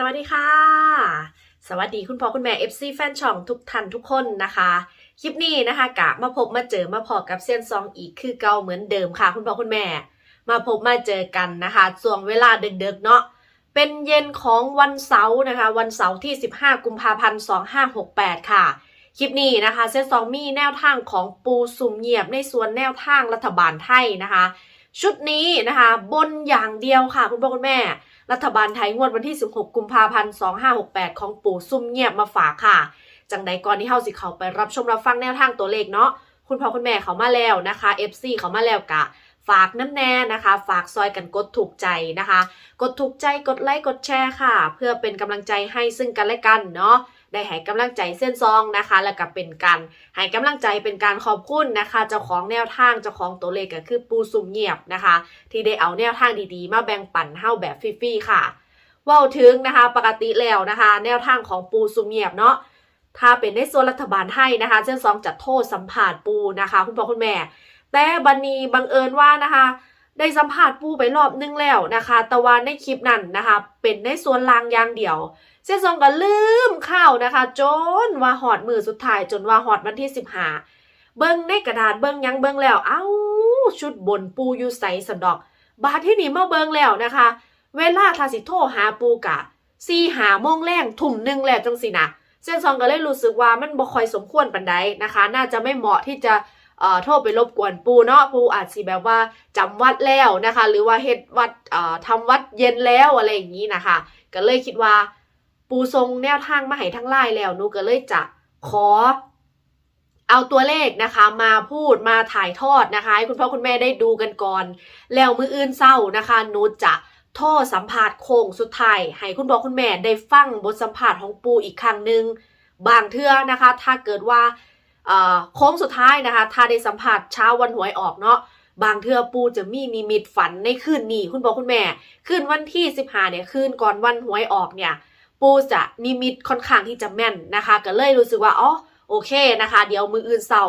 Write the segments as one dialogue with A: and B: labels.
A: สวัสดีค่ะ สวัสดีคุณพ่อคุณแม่ FC แฟนช่องทุกท่านทุกคนนะคะ คลิปนี้นะคะกะมาพบมาเจอมาพอกับเซียนซองอีกคือเก่าเหมือนเดิมค่ะ คุณพ่อคุณแม่ มาพบมาเจอกันนะคะช่วงเวลาเดึกๆเนาะเป็นเย็นของวันเสาร์นะคะ วันเสาร์ที่ 15 กุมภาพันธ์ 2568 ค่ะ คลิปนี้นะคะเซียนซองมีแนวทางของปูสุ่มเงียบในส่วนแนวทางรัฐบาลไทยนะคะ ชุดนี้นะคะ บนอย่างเดียวค่ะ คุณพ่อคุณแม่ รัฐบาลไทยงวดวันที่ 16 กุมภาพันธ์ 2568 ของปู่ซุ่มเงียบมาฝากค่ะ จังใดก่อนที่เฮาสิเขาไปรับชมรับฟังแนวทางตัวเลขเนาะคุณพ่อคุณแม่เขามาแล้วนะคะ FC เขามาแล้วกะฝากน้ำแน่นะคะ ฝากซอยกันกดถูกใจนะคะ กดถูกใจกดไลค์กดแชร์ค่ะ เพื่อเป็นกำลังใจให้ซึ่งกันและกันเนาะ ได้ให้กำลังใจเส้นซองนะคะ แล้วก็เป็นการให้กำลังใจเป็นการขอบคุณนะคะ เจ้าของแนวทางเจ้าของตัวเลขก็คือปูซุ่มเงียบนะคะ ที่ได้เอาแนวทางดีๆ มาแบ่งปันเฮาแบบฟรีๆค่ะว่าถึงนะคะ ปกติแล้วนะคะ แนวทางของปูซุ่มเงียบเนาะถ้าเป็นในส่วนรัฐบาลให้นะคะเส้นซองจะโทษสัมผัสปูนะคะ คุณพ่อคุณแม่ แต่บันนีบังเอิญว่านะคะได้สัมผัสปูไปรอบนึงแล้วนะคะ แต่ว่าในคลิปนั้นนะคะ เป็นในส่วนลางอย่างเดียว เส้นซองก็ลืมเข้าวนะคะ จนว่าหอดมือสุดท้ายจนว่าหอดวันที่สิบห้าเบิ้งในกระดาษเบิ้งยังเบิ้งแล้ว เอ้า ชุดบนปูอยู่ใสสันดอก บาทที่นี่มาเบิ้งแล้วนะคะ เวลาทาสิโทหาปูกะซีหาโมงแรงทุ่มหนึ่งแล้วจังสินะเส้นซองก็เลยรู้สึกว่ามันบ่ค่อยสมควรปันใดนะคะ น่าจะไม่เหมาะที่จะเอ่อโทรไปรบกวนปูเนาะปูอาจสิแบบว่าจำวัดแล้วนะคะ หรือว่าเฮ็ดวัดเอ่อทำวัดเย็นแล้วอะไรอย่างนี้นะคะ ก็เลยคิดว่า ปูทรงแนวทางมาให้ทั้งไลน์แล้วหนูก็เลยจะขอ เอาตัวเลขนะคะ มาพูดมาถ่ายทอดนะคะให้คุณพ่อคุณแม่ได้ดูกันก่อน แล้วมืออื่นเศร้านะคะนูจะโทษสัมภาษณ์โค้งสุดท้ายให้คุณพ่อคุณแม่ได้ฟังบทสัมภาษณ์ของปูอีกครั้งหนึ่งบางเทื่อนะคะ ถ้าเกิดว่าเอ่อโค้งสุดท้ายนะคะ ถ้าได้สัมภาษณ์เช้าวันหวยออกเนาะบางเทื่อปูจะมีนิมิตฝันในคืนนี้คุณพ่อคุณแม่ คืนวันที่15เนี่ยคืนก่อนวันหวยออกเนี่ย ปูจะนิมิตค่อนข้างที่จะแม่นนะคะ ก็เลยรู้สึกว่าอ๋อโอเคนะคะ เดี๋ยวมืออื่นเศร้า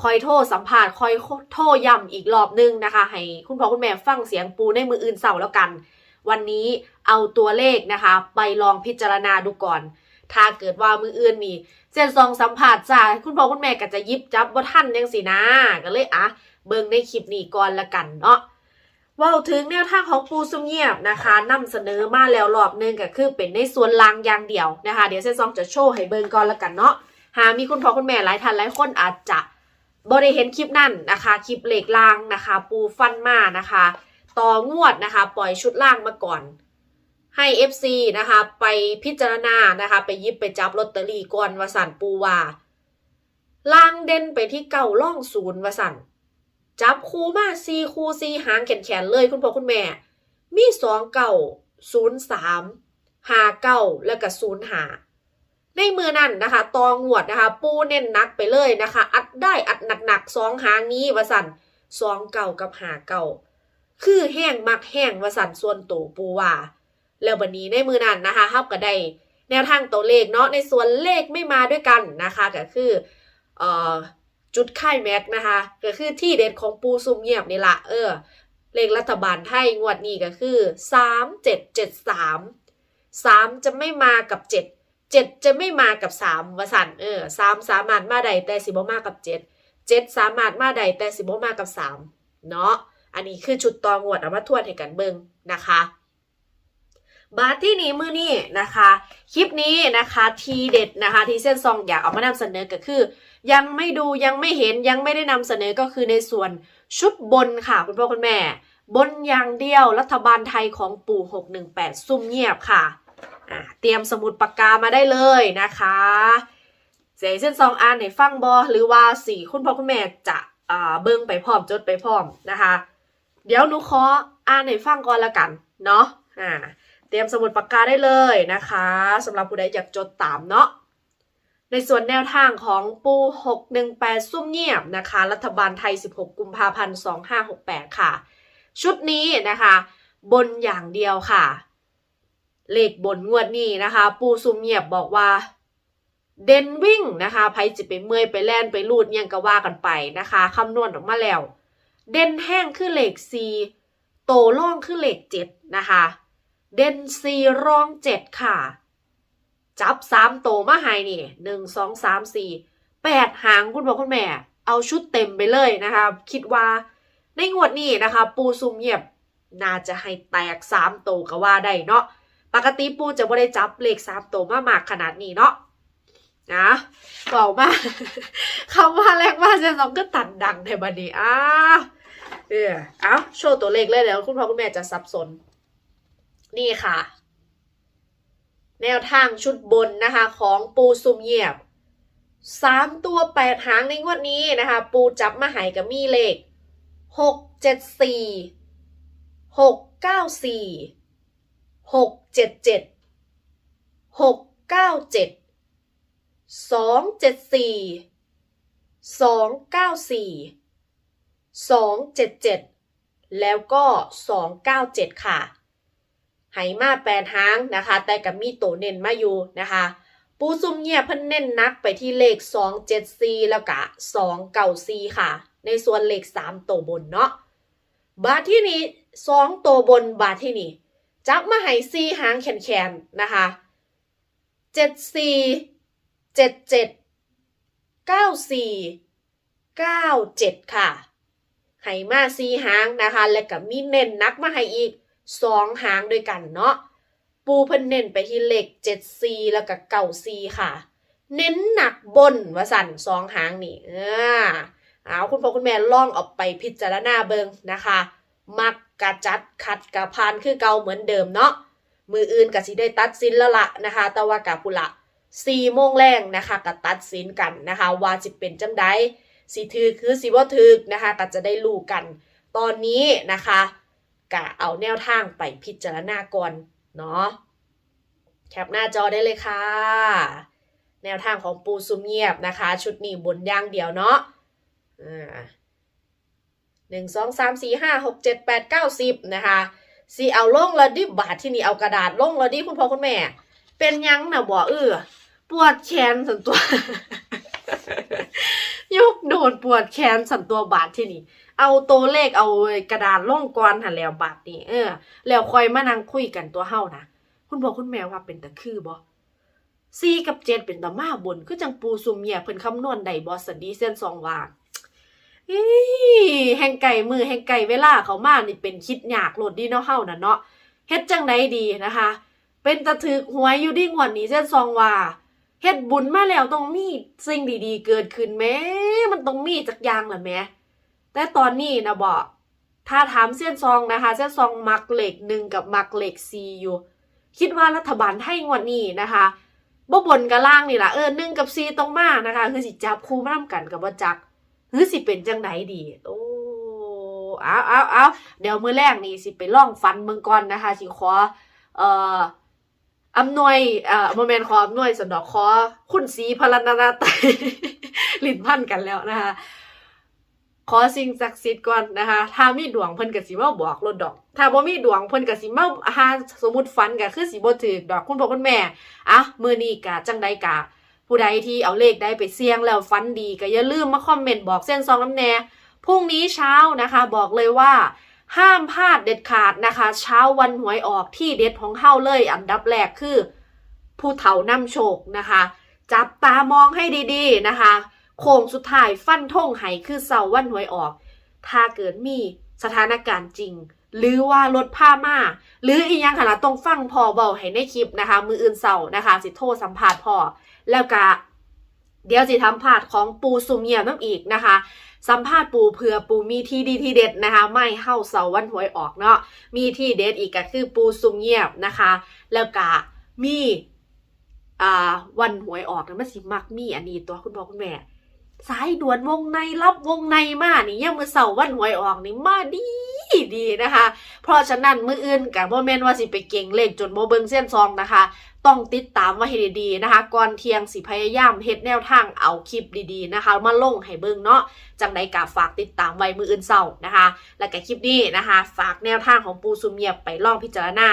A: คอยโทษสัมภาษณ์คอยโทษย้ำอีกรอบนึงนะคะ ให้คุณพ่อคุณแม่ฟังเสียงปูในมืออื่นเศร้าแล้วกัน วันนี้เอาตัวเลขนะคะ ไปลองพิจารณาดูก่อน ถ้าเกิดว่ามืออื่นนี่เส้นซองสัมผัสจ้าคุณพ่อคุณแม่ก็จะยิบจับว่าท่านยังสินะก็เลยอะเบิ่งในคลิปนี้ก่อนละกันเนาะ ว่าถึงแนวทางของปูซุมเงียบนะคะนำเสนอมาแล้วรอบหนึงก็คือเป็นในส่วนลางอย่างเดียวนะคะ เดี๋ยวเซนซองจะโชว์ให้เบิ่งก่อนละกันเนาะหามีคุณพ่อคุณแม่หลายท่านหลายคนอาจจะบ่ได้เห็นคลิปนั่นนะคะ คลิปเหล็กลางนะคะ ปูฟันมานะคะ ต่องวดนะคะ ปล่อยชุดล่างมาก่อน ให้ FC นะคะ ไปพิจารณานะคะ ไปยิบไปจับลอตเตอรี่ก่อนวสันปูว่าล่างเด่นไปที่เก่าล่องศูนย์วสัน จับคู่มาซีคู่ซีหางแขนๆเลยคุณพ่อคุณแม่ มีสองเก่าศูนย์สามหาเก่าแล้วก็ศูนย์หาในมือนั่นนะคะ ตองวดนะคะ ปูเน้นนักไปเลยนะคะ อัดได้อัดหนักๆสองหางนี้วสันสองเก่ากับหาเก่าคือแห้งมักแห้งวสันส่วนตัวปูว่าแล้ววันนี้ในมือนั่นนะคะเฮาก็ได้แนวทางตัวเลขเนาะในส่วนเลขไม่มาด้วยกันนะคะก็คือเอ่อ จุดค่ายแม็กนะคะ ก็คือที่เด็ดของปูซุ่มเงียบนี่ละเออ เลขรัฐบาลไทยงวดนี้ก็คือสามเจ็ดเจ็ดสามสามจะไม่มากับเจ็ดเจ็ดจะไม่มากับสามวสันเออสามสามารถมาใดแต่สิบมากับเจ็ดเจ็ดสามารถมาใดแต่สิบมากับสามเนาะอันนี้คือชุดตองวดเอามาทวนให้กันเบิ่งนะคะ บาทที่นี้มือนี่นะคะ คลิปนี้นะคะทีเด็ดนะคะที่เส้นซองอยากเอามานำเสนอก็คือ ยังไม่ดูยังไม่เห็นยังไม่ได้นำเสนอก็คือในส่วนชุดบนค่ะคุณพ่อคุณแม่ บนอย่างเดียวรัฐบาลไทยของปู่ 618 ซุ่มเงียบค่ะเตรียมสมุดปากกามาได้เลยนะคะเสียเส้นซองอ่านในฟังบอหรือว่าสี่คุณพ่อคุณแม่จะเบิ้งไปพร้อมจดไปพร้อมนะคะ เดี๋ยวหนูขออ่านในฟังก่อนละกันเนาะอ่า เตรียมสมุดปากกาได้เลยนะคะสำหรับผู้ใดอยากจดตามเนาะในส่วนแนวทางของปู 618 ซุ่มเงียบนะคะ รัฐบาลไทย 16 กุมภาพันธ์ 2568 ค่ะ ชุดนี้นะคะ บนอย่างเดียวค่ะ เลขบนงวดนี้นะคะ ปูซุ่มเงียบบอกว่า เด่นวิ่งนะคะไพจิไปเมื่อยไปแล่นไปลูดยังก็ว่ากันไปนะคะคำนวณออกมาแล้ว เด่นแห้งคือเลข 4 โตล่องคือเลข 7 นะคะ เด่นสี่รองเจ็ดค่ะ จับสามโตมาให้นี่หนึ่งสองสามสี่แปดหางคุณพ่อคุณแม่ เอาชุดเต็มไปเลยนะคะ คิดว่าในงวดนี้นะคะ ปูซุมเงียบน่าจะให้แตกสามโตก็ว่าได้เนาะปกติปูจะไม่ได้จับเลขสามโตมามากขนาดนี้เนาะนะบอกมาคำว่าแรกว่าเซนสองก็ตัดดังในบัดนี้อ้าเออเอาโชว์ตัวเลขเลยแล้วคุณพ่อคุณแม่จะสับสน นี่ค่ะ แนวทางชุดบนนะคะของปูซุมเงียบสามตัวแปดหางในงวดนี้นะคะ ปูจับมาหายกับมีเลขหกเจ็ดสี่หกเก้าสี่หกเจ็ดเจ็ดหกเก้าเจ็ดสองเจ็ดสี่สองเก้าสี่สองเจ็ดเจ็ดแล้วก็สองเก้าเจ็ดค่ะ ไหมาแปดหางนะคะ แต่กับมีโตเน้นมาอยู่นะคะ ปูซุ่มเงียบเพิ่นเน้นนักไปที่เลข 2 7 4 แล้วก็2 9 4 ค่ะ ในส่วนเลข 3 โตวบนเนาะบาทที่นี้ 2 โตวบนบาทที่นี้จับมาให้4หางแขนๆนะคะ 7 4 7 7 9 4 9 7 ค่ะให้มา4หางนะคะ แล้วก็มีเน้นนักมาให้อีก สองหางด้วยกันเนาะปูเพิ่นเน้นไปที่เลขเจ็ดซีแล้วก็เก่าซีค่ะ เน้นหนักบนว่าสั่นสองหางนี่เออเอาคุณพ่อคุณแม่ล่องออกไปพิจารณาเบิงนะคะ มักกะจัดขัดกะพานคือเก่าเหมือนเดิมเนาะมืออื่นกะสิได้ตัดสินแล้วละนะคะแต่ว่ากะปุละสี่โมงแรงนะคะกะตัดสินกันนะคะว่าสิเป็นจังใดสิถือคือสิบ่ถือนะคะก็จะได้รู้กัน ตอนนี้นะคะ กะเอาแนวทางไปพิจารณาก่อนเนาะแคปหน้าจอได้เลยค่ะ แนวทางของปูซุมเงียบนะคะ ชุดนี้บนย่างเดียวเนาะหนึ่งสองสามสี่ห้าหกเจ็ดแปดเก้าสิบนะคะสีเอาลงแล้วดิบบาทที่นี่เอากระดาษลงแล้วดิคุณพ่อคุณแม่ เป็นยังนะบอกเออปวดแขนสันตัวยกโดนปวดแขนสันตัวบาทที่นี่ เอาตัวเลขเอากระดาษล่องก่อนหันแล้วบาทนี่เออ แล้วคอยมานั่งคุยกันตัวเฮานะคุณพ่อคุณแม่ว่าเป็นตะคือบ่สี่กับเจ็ดเป็นตะมาบนคือจังปูซุมเมียเพิ่นคำนวณได้บ่สันดีเส้นสองวาอีแห่งไก่มือแห่งไก่เวลาเขามานี่เป็นคิดยากโลดดีเนาะเฮานะเนาะเฮ็ดจังไดดีนะคะ เป็นตะถึกหวยอยู่ดีงวดนี้เส้นสองว่าเฮ็ดบุญมาแล้วต้องมีสิ่งดีๆ เกิดขึ้นแม้มันต้องมีจักอย่างล่ะแหม แต่ตอนนี้นะบอกถ้าถามเส้นซองนะคะ เส้นซองมักเหล็กหนึ่งกับมักเหล็กซีอยู่ คิดว่ารัฐบาลให้งวดนี้นะคะบ่บนกับล่างนี่ล่ะเออหนึ่งกับซีต้องมากนะคะ คือสิจับคู่มาทำกันกับว่จักหรือสิเป็นจังไหนดี โอ้เอาเอาเอาเดี๋ยวมือแรกนี่สิไปล่องฟันเมืองก่อนนะคะสิขอเอ่ออำนวยเอ่อโมเมนต์ขออำนวยสนอกขอคุณสีพลนานาไตลิ้นพันกันแล้วนะคะ ขอสิ่งศักดิ์สิทธิ์ก่อนนะคะ ถ้ามีดวงเพิ่นก็สิมาบอกรถดอก ถ้าบ่มีดวงเพิ่นก็สิมาหาสมมุติฝันก็คือสิบ่ถูกดอกคุณพ่อคุณแม่อะมื้อนี้ก็จังใดกะผู้ใดที่เอาเลขได้ไปเสี่ยงแล้วฝันดีก็อย่าลืมมาคอมเมนต์บอกเส้นซองน้ำแน่พรุ่งนี้เช้านะคะ บอกเลยว่าห้ามพลาดเด็ดขาดนะคะ เช้าวันหวยออกที่เด็ดของเฮาเลย อันดับแรกคือ ผู้เฒ่านำโชคนะคะ จับตามองให้ดีๆนะคะ โค้งสุดท้ายฟันธงไห้คือเสาวันหวยออก ถ้าเกิดมีสถานการณ์จริง หรือว่ารถผ้ามาหรืออีกอย่างขนาดต้องฟังพอเบาให้ในคลิปนะคะ มืออื่นเสาร์นะคะ สิโทรสัมภาษณ์พอแล้วก็เดี๋ยวสิทำพาดของปูซุมเงียบน้ำอีกนะคะ สัมภาษณ์ปูเผื่อปูมีที่ดีที่เด็ดนะคะ ไม่เข้าเสาวันหวยออกเนาะมีที่เด็ดอีกก็คือปูซุมเงียบนะคะ แล้วก็มีอ่าวันหวยออกนะมันสิมักมีอันนี้ตัวคุณพ่อคุณแม่ สายด่วนวงในรับวงในมานี่ยังมือเสาวันหวยออกนี่มาดีดีนะคะ เพราะฉะนั้นมืออื่นกับโมเมนต์ว่าสิไปเก่งเลขจนโมเบิงเส้นซองนะคะ ต้องติดตามไว้ให้ดีๆนะคะ ก่อนเที่ยงสิพยายามเฮ็ดแนวทางเอาคลิปดีๆนะคะ มาลงให้เบิ่งเนาะจังใดกะฝากติดตามไว้มืออื่นเศร้านะคะ และก็คลิปนี้นะคะ ฝากแนวทางของปูซุมเงียบไปลองพิจารณา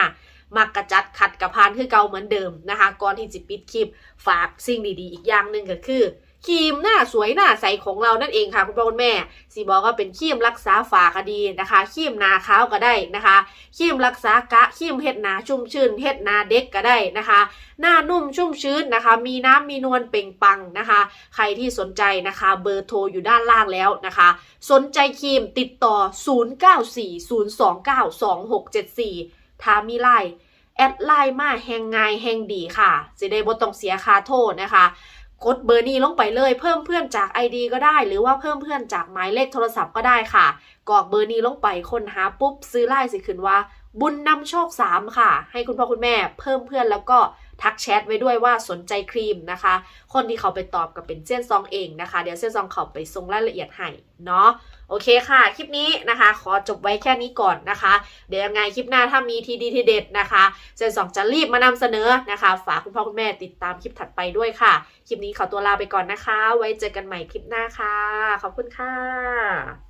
A: มักกระจัดขัดกระพานคือเก่าเหมือนเดิมนะคะ ก่อนที่จะปิดคลิปฝากสิ่งดีๆ อีกอย่างหนึ่งก็คือ ครีมหน้าสวยหน้าใสของเรานั่นเองค่ะคุณพ่อคุณแม่สีบอกว่าเป็นครีมรักษาฝาก็ดีนะคะครีมนาขาวก็ได้นะคะครีมรักษากะครีมเฮ็ดนาชุ่มชื่นเฮ็ดนาเด็กก็ได้นะคะ หน้านุ่มชุ่มชื้นนะคะ มีน้ำมีนวลเป่งปังนะคะ ใครที่สนใจนะคะเบอร์โทรอยู่ด้านล่างแล้วนะคะ สนใจครีมติดต่อ 0940292674ถ้ามีไลน์แอดไลน์มาแหงง่ายแหงดีค่ะจะได้บ่ต้องเสียค่าโทษนะคะ กดเบอร์นี้ลงไปเลยเพิ่มเพื่อนจาก ID ก็ได้ หรือว่าเพิ่มเพื่อนจากหมายเลขโทรศัพท์ก็ได้ค่ะกรอกเบอร์นี้ลงไปค้นหาปุ๊บซื้อไล่สิขึ้นว่า บุญนำโชค 3 ค่ะ ให้คุณพ่อคุณแม่เพิ่มเพื่อนแล้วก็ ทักแชทไว้ด้วยว่าสนใจครีมนะคะ คนที่เขาไปตอบกับเป็นเส้นซองเองนะคะ เดี๋ยวเส้นซองเขาไปส่งรายละเอียดให้เนาะโอเคค่ะ คลิปนี้นะคะ ขอจบไว้แค่นี้ก่อนนะคะ เดี๋ยวยังไงคลิปหน้าถ้ามีทีดีทีเด็ดนะคะเส้นซองจะรีบมานำเสนอนะคะ ฝากคุณพ่อคุณแม่ติดตามคลิปถัดไปด้วยค่ะ คลิปนี้ขอตัวลาไปก่อนนะคะ ไว้เจอกันใหม่คลิปหน้าค่ะ ขอบคุณค่ะ